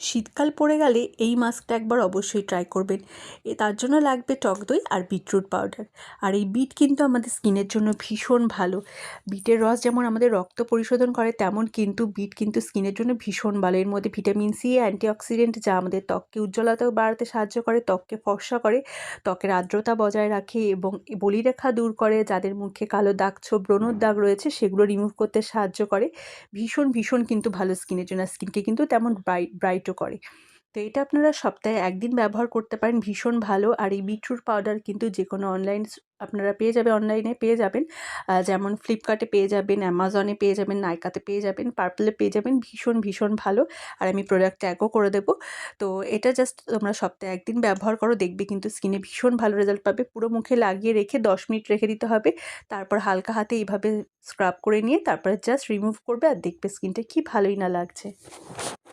শীতকাল পড়ে গেলে এই মাস্কটা একবার অবশ্যই ট্রাই করবেন। এ তার জন্য লাগবে টক দই আর বিটরুট পাউডার আর এই বিট কিন্তু আমাদের স্কিনের জন্য ভীষণ ভালো। বিটের রস যেমন আমাদের রক্ত পরিশোধন করে, তেমন কিন্তু বিট কিন্তু স্কিনের জন্য ভীষণ ভালো। এর মধ্যে ভিটামিন সি অ্যান্টিঅক্সিডেন্ট যা আমাদের ত্বককে উজ্জ্বলতাও বাড়াতে সাহায্য করে, ত্বককে ফর্সা করে, ত্বকের আর্দ্রতা বজায় রাখে এবং বলিরেখা দূর করে, যাদের মুখে কালো দাগ, ছোপ, ব্রণর দাগ রয়েছে, সেগুলো রিমুভ করতে সাহায্য করে। ভীষণ ভীষণ কিন্তু ভালো স্কিনের জন্য। স্কিনকে কিন্তু তেমন ব্রাইট ব্রাইট ব্রাইটও করে। তো এটা আপনারা সপ্তাহে একদিন ব্যবহার করতে পারেন, ভীষণ ভালো। আর এই বিটরুট পাউডার কিন্তু যে কোনো অনলাইন আপনারা পেয়ে যাবে অনলাইনে পেয়ে যাবেন। যেমন ফ্লিপকার্টে পেয়ে যাবেন অ্যামাজনে পেয়ে যাবেন নাইকাতে পেয়ে যাবেন পার্পলে পেয়ে যাবেন, ভীষণ ভীষণ ভালো। আর আমি প্রোডাক্ট ট্যাগও করে দেবো। তো এটা জাস্ট তোমরা সপ্তাহে একদিন ব্যবহার করো, দেখবে কিন্তু স্কিনে ভীষণ ভালো রেজাল্ট পাবে। পুরো মুখে লাগিয়ে রেখে দশ মিনিট রেখে দিতে হবে। তারপর হালকা হাতে এইভাবে স্ক্রাব করে নিয়ে তারপরে জাস্ট রিমুভ করবে আর দেখবে স্কিনটা কি ভালোই না লাগছে।